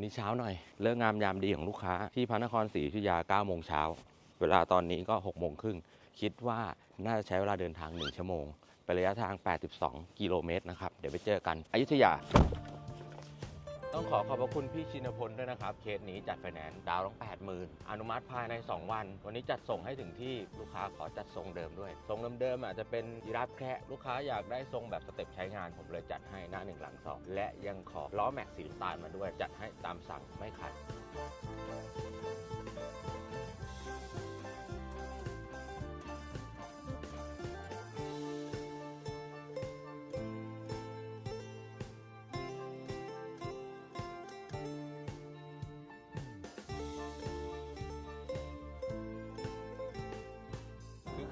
วันนี้เช้าหน่อย เลิกงามยามดีของลูกค้าที่พระนครศรีอยุธยา9โมงเช้า เวลาตอนนี้ก็6โมงครึ่ง คิดว่าน่าจะใช้เวลาเดินทาง 1 ชั่วโมง ไประยะทาง 82 กิโลเมตรนะครับ เดี๋ยวไปเจอกันอยุธยา ต้องขอขอบพระคุณพี่ชินพลด้วยนะครับ เคสนี้จัดไฟแนนซ์ดาวน์ต้อง 80,000 อนุมัติภายใน 2 วัน วันนี้จัดส่งให้ถึงที่ลูกค้าขอจัดทรงเดิมด้วย ทรงเดิมๆอาจจะเป็นยีราฟแคระลูกค้าอยากได้ทรงแบบสเต็ปใช้งานผมเลยจัดให้หน้าหนึ่งหลังสองและยังขอล้อแม็กซ์สีน้ำตาลมาด้วยจัดให้ตามสั่งไม่ขัด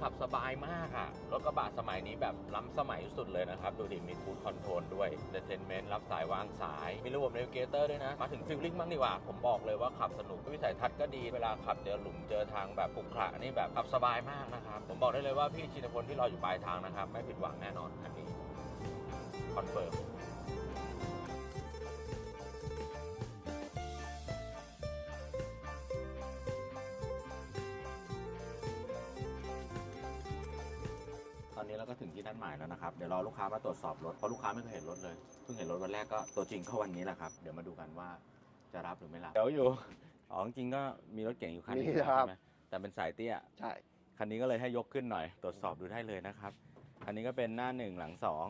ขับสบายมากอะรถกระบะสมัยนี้แบบล้ำสมัยสุดเลยนะครับ ดูดิมีคูดคอนโทรลด้วยเดเทนเมนต์รับสายวางสาย มีระบบ n น v เกเตอร์ด้วยนะ มาถึงฟิลลิ่งบ้างดีกว่า ผมบอกเลยว่าขับสนุกวิสัยทัศน์ก็ดี เวลาขับเจอหลุมเจอทางแบบขรุขระนี่แบบขับสบายมากนะครับ ผมบอกได้เลยว่าพี่ชินพลที่รออยู่ปลายทางนะครับ ไม่ผิดหวังแน่นอนคันนี้คอนเฟิร์ม ก็ถึงที่นัดหมายแล้วนะครับ เดี๋ยวรอลูกค้ามาตรวจสอบรถ เพราะลูกค้าไม่เคยเห็นรถเลย เพิ่งเห็นรถวันแรกก็ตัวจริงก็วันนี้แหละครับ เดี๋ยวมาดูกันว่าจะรับหรือไม่รับ เดี๋ยวอยู่ อ๋อจริงๆก็มีรถเก่งอยู่คันหนึงมีครับ ใช่ไหมแต่เป็นสายเตี้ย ใช่ คันนี้ก็เลยให้ยกขึ้นหน่อย ตรวจสอบดูได้เลยนะครับ คันนี้ก็เป็นหน้าหนึ่งหลังสอง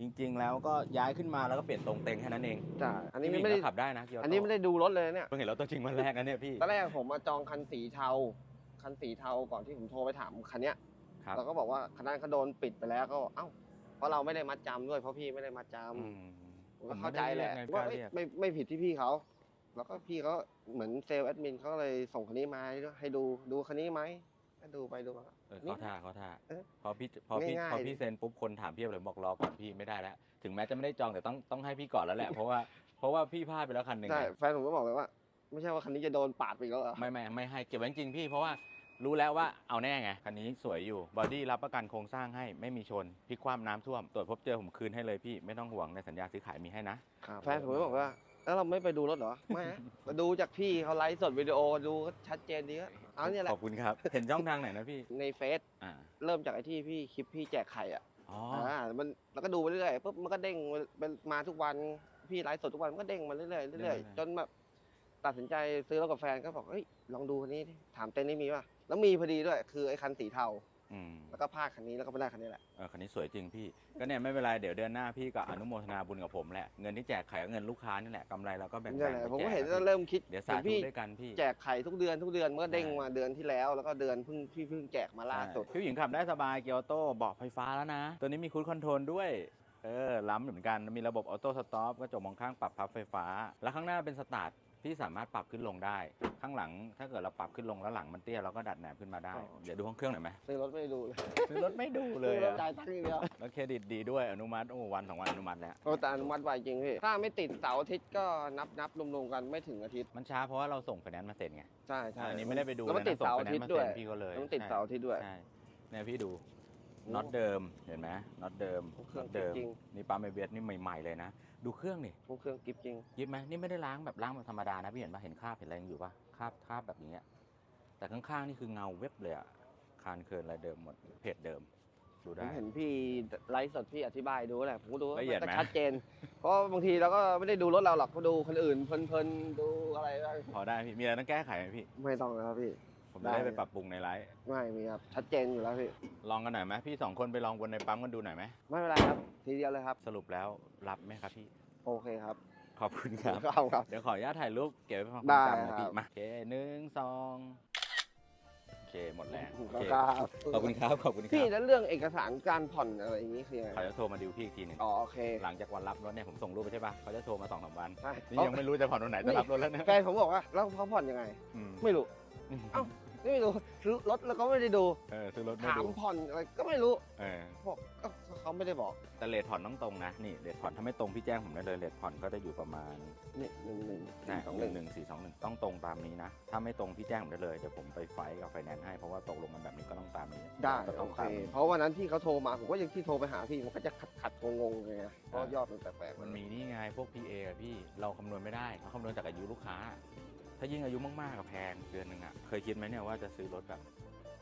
จริง ๆ แล้วก็ย้ายขึ้นมาแล้วก็เปลี่ยนตรงเต็งแค่นั้นเองใช่ อันนี้พี่ไม่ได้ก็ขับได้นะเกียวโตอันนี้ไม่ได้ดูรถเลยเนี่ยเพิ่งเห็นรถตัวจริงวันแรกนะเนี่ยพี่ ตอนแรกผมมาจองคันสีเทา คันสีเทาก่อนที่ผมโทรไปถามคันเนี้ย ครับ เราก็บอกว่าคันนั้นเขาโดนปิดไปแล้วก็เอ้าเพราะเราไม่ได้มัดจำด้วยเพราะพี่ไม่ได้มัดจอืมำผมก็เข้าใจแหละผมไม่ว่าได้เอ้ยเรียกไงไม่ไม่ผิดที่พี่เขา แล้วก็พี่เขาเหมือนเซลล์แอดมินเขาก็เลยส่งคันนี้มาให้ดูดูคันนี้ไหมก็ดูไปดูมาเออเขาท่าเขาท่าเอ๊ะพอพี่พอพี่ง่ายๆ พอพี่เซ็นปุ๊บคนถามพี่เลยบอกรอก่อนพี่ไม่ได้แล้วถึงแม้จะไม่ได้จองแต่ต้องต้องให้พี่ก่อนแล้วแหละเพราะว่าเพราะว่าพี่พลาดไปแล้วคันหนึ่งใช่ไงแฟนผมก็บอกเลยว่า ไม่ใช่ว่าคันนี้จะโดนปาดไปอีกแล้วเหรอ ไม่ไม่ไม่ให้เก็บไว้จริงๆพี่เพราะว่า รู้แล้วว่าเอาแน่ไง คันนี้สวยอยู่ บอดี้รับประกันโครงสร้างให้ไม่มีชนพลิกคว่ำน้ำท่วม ตรวจพบเจอผมคืนให้เลยพี่ไม่ต้องห่วงในสัญญาซื้อขายมีให้นะ แฟนผมก็บอกว่าแล้วเราไม่ไปดูรถเหรอ ไม่นะมาดูจากพี่เขาไลฟ์สดวิดีโอดูก็ชัดเจนดีก็เอาเนี่ยแหขละอบคุณครับ เห็นช่องทางไหนนะพี่ในเฟซอ่าเริ่มจากไอ้ที่พี่คลิปพี่แจกไข่อะอ๋ออ่ามันแล้วก็ดูไปเรื่อยปุ๊บมันก็เด้งมันมาทุกวันพี่ไลฟ์สดทุกวันมันก็เด้งมาเรื่อยๆเรื่อยๆจนแบบตัดสินใจซื้อรถกับแฟนก็บอกเฮ้ยลองดูคันนี้ดิถามเต็นท์นี่มีป่ะ แล้วมีพอดีด้วย คือไอ้คันสีเทา อืมแล้วก็พาดคันนี้แล้วก็ไปได้คันนี้แหละ เออคันนี้สวยจริงพี่ ก็เนี่ยไม่เป็นไรเดี๋ยวเดือนหน้าพี่ก็อนุโมทนาบุญกับผมแหละ เงินที่แจกไข่ก็เงินลูกค้านี่แหละกำไรเราก็แบ่งๆนี่แหละไปผมก็แจเห็นพี่แล้วเริ่มคิดเดี๋ยวเห็สานธุพี่ด้วยกันพี่ แจกไข่ทุกเดือนทุกเดือนมันก็เด้งใช่มาเดือนที่แล้ว แล้วก็เดือนเพิ่งพี่เพิ่งแจกมาล่าสุด ใช่พี่หญิงขับได้สบายเกียวโต้เบอกไฟฟ้าแล้วนะ ตัวนี้มีคูดคอนโทรลด้วย เออ ล้ำเหมือนกัน มีระบบออโต้สต็อปกระจกมองข้างปรับพับไฟฟ้า แล้วข้างหน้าเป็นสตาร์ท ที่สามารถปรับขึ้นลงได้ ข้างหลังถ้าเกิดเราปรับขึ้นลงแล้วหลังมันเตี้ยเราก็ดัดแหนบขึ้นมาได้อ๋อเดี๋ยวดูห้องเครื่องหน่อยไหมซื้อรถไม่ได้ดูเลยซื้อรถไม่ดูเลยซื้อรถอะจ่ายตังค์อย่างเดียวแล้วเครดิตดีด้วยอนุมัติโอ้วันสองวันอนุมัติแล้ว โอ้แต่อนุมัติไวจริงพี่ถ้าไม่ติดเสาร์อาทิตย์ก็นับนับรวมๆกันไม่ถึงอาทิตย์มันช้าเพราะว่าเราส่งไฟแนนซ์มาเซ็นไงใช่ใช่อันนี้ไม่ได้ไปดูแล้วมันเลยะติดเสาร์อาทิตย์ด้วยส่งไฟแนนซ์มาเซ็นพี่ก็เลยแล้วมันติดเสาร์อาทิตย์ด้วย ใช่เนี่ยพี่ดูโอ้ น็อตเดิมเห็นไหมน็อตเดิมเครื่น็อองตเดิมจริง นี่ปั๊มไอเบียนี่ใหม่ๆเลยนะ ดูเครื่องนี่พวกเครื่องกิฟจริง ยิบไหมนี่ไม่ได้ล้างแบบล้างแบบธรรมดานะพี่เห็นปะเห็นคราบเห็นอะไรยังอยู่ปะคราบคราบแบบอย่างเงี้ยแต่ข้างๆนี่คือเงาเว็บเลยอะคานเคินอะไรเดิมหมดเพจเดิม ดูผได้ มเห็นพี่ไลฟ์สดพี่อธิบายดูแหละผมก็ดูละเอียดมันไหม ก็ชัดเจน เพราะบางทีเราก็ไม่ได้ดูรถเราหรอกก็ดูคนอื่นเพลินๆดูอะไรบ้างพอได้พี่มีอะไรต้องแก้ไขไหมพี่ไม่ต้องแล้วพี่ ผมจะได้ได้ไปปรับปรุงในไลฟ์ไม่มีครับ ชัดเจนอยู่แล้วพี่ ลองกันหน่อยไหมพี่สองคนไปลองวนในปั๊มกันดูหน่อยไหมไม่เป็นไรครับ ทีเดียวเลยครับ สรุปแล้วรับไหมครับพี่ โอเคครับ ขอบคุณครับ เอาครับ เดี๋ยวขออนุญาตถ่ายรูปเก็บไว้เป็นความได้จำหน่อยพี่ครับ มาโอเคหนึ่งสองโอเคหมดแล้วโอเคครับขอบคุณครับขอบคุณคพี่รับแล้วเรื่องเอกสารการผ่อนอะไรอย่างนี้คือยังไงเขาจะโทรมาดิวพี่อีกทีหนึ่งอ๋อโอเคหลังจากวันรับรถเนี่ยผมส่งรูปไปใช่ปะเขาจะโทรมาสองสามวันใช่นี่ยังไม่รู้จะผ่อนวันไหนจะรับรถแล้วเนี่ยแฟนผมบอกว่าแล้วเขาผ่อนยังไง อืม ไม่รู้ เอ้า ไม่รู้ซื้อรถแล้วก็ไม่ได้ดูเออซื้อรถไม่ถามดูผ่อนอะไรก็ไม่รู้เออบอกก็เขาเขาไม่ได้บอกแต่เลทผ่อนต้องตรงนะนี่เลทผ่อนถ้าไม่ตรงพี่แจ้งผมได้เลยเลทผ่อนก็จะอยู่ประมาณนี่หนึ่งหนึ่งนะสองหหนึ่นึ่งงหนึ่งสี่สองหนึ่งต้องตรงตามนี้นะถ้าไม่ตรงพี่แจ้งผมได้เลยเดี๋ยวผมไปไฟท์กับไฟแนนซ์ให้เพราะว่าตกลงกันแบบนี้ก็ต้องตามนี้ได้ก็ต้โอองเคตามนี้เพราะวันนั้นที่เขาโทรมาผมก็ยังที่โทรไปหาพี่มันก็จะขัดขัดงงงๆเลยไงเพราะยอดมันแปลกๆมันมีนี่ไงพวก PA อะพี่เราคำนวณไม่ได้เราคำนวณจากอายุลูกค้าถ้า ยิ่งอายุมากๆกับแพงเดือนหนึ่งอะเคยคิดไหมเนี่ยว่าจะซื้อรถแบบ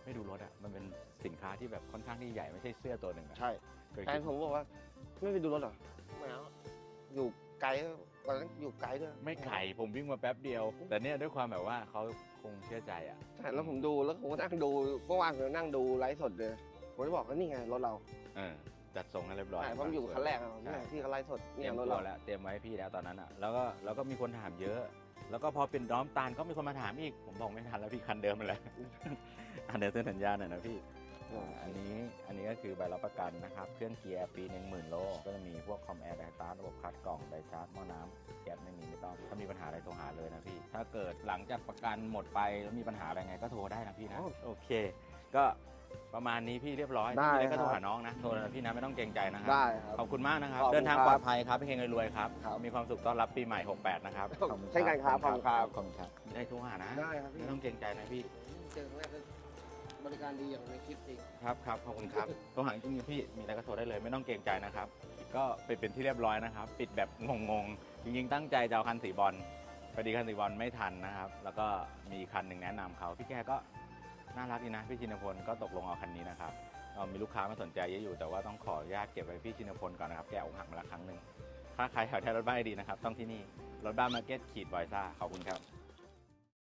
ไม่ดูรถอะมันเป็นสินค้าที่แบบค่อนข้างที่ใหญ่ไม่ใช่เสื้อตัวหนึ่งอะใช่เคยแฟคินดผมบอกว่า ไม่ไปดูรถเหรอไม่เอาอยู่ไกลตอนนั้นอยู่ไกลด้วยไม่ไกลผมวิ่งมาแป๊บเดียว แต่เนี่ยด้วยความแบบว่าเขาคงเชื่อใจอะใช่แล้วผมดูแล้วผมก็นั่งดูเมื่อวานผมนั่งดูไลฟ์สดเลยผมจะบอกว่านี่ไงรถเราเออจัดส่งให้เรียบร้อย ใช่เพราะมันอยู่คันแรกอะนี่ไงที่เขาไลฟ์สดเตนี่รียไงมรถตัวเราแล้วเตรียมไว้ให้พี่แล้วตอนนั้นอะแล้วก็แล้วก็มีคนถามเยอะ แล้วก็พอเป็นน้อมตาลก็มีคนมาถามอีก ผมบอกไม่ทันแล้วพี่คันเดิมมาแล้ว อันเดี๋ยวเซ็นสัญญาหน่อยนะพี่อ่าอันนี้อันนี้ก็คือใบรับประกันนะครับ เครื่องเกียร์ปีหนึ่งหมื่นโล ก็จะมีพวกคอมแอร์ไดสตาร์ทระบบคัดกล่องไดชาร์จหม้อน้ำแก๊สไม่มีไม่ต้อง ถ้ามีปัญหาอะไรโทรหาเลยนะพี่ ถ้าเกิดหลังจากประกันหมดไปแล้วมีปัญหาอะไรไงก็โทรได้นะพี่นะ โอเค ก็ ประมาณนี้พี่เรียบร้อยได้พี่เล็กก็โทรครับหาน้องนะโทรนะพี่นะไม่ต้องเกรงใจนะครับได้ครับ ขอบคุณมากนะครับ ขอบคุณเดินทางครับปลอดภัยครับเฮงรวยๆครับ ครับ มีความสุขต้อนรับปีใหม่ 68 นะครับขอบคุณเช่นกันครับขอบคุณครับ ขอบคุณครับ ได้โทรหานะได้ครับพี่ ไม่ต้องเกรงใจนะพี่เจอครั้งแรกก็บริการดีอย่างในคลิปจริง ครับครับขอบคุณครับโทรหาจริงๆพี่มีอะไรก็โทรได้เลยไม่ต้องเกรงใจนะครับก็ไปเป็นที่เรียบร้อยนะครับ ปิดแบบงงๆจริงๆตั้งใจจะเอาคันสีบอลพอดีคันสีบอลไม่ทันนะครับ แล้วก็มีคันหนึ่งแนะนำเขาพี่แกก็ น่ารักดีนะพี่ชินพลก็ตกลงเอาคันนี้นะครับมีลูกค้ามาสนใจเยอะอยู่แต่ว่าต้องขออนุญาตเก็บไว้พี่ชินพลก่อนนะครับแกอกหักมาแล้วครั้งหนึ่งถ้าใครแถวแถวรถบ้านดีนะครับต้องที่นี่รถบ้านมาร์เก็ตขีดบอยซ่าขอบคุณครับ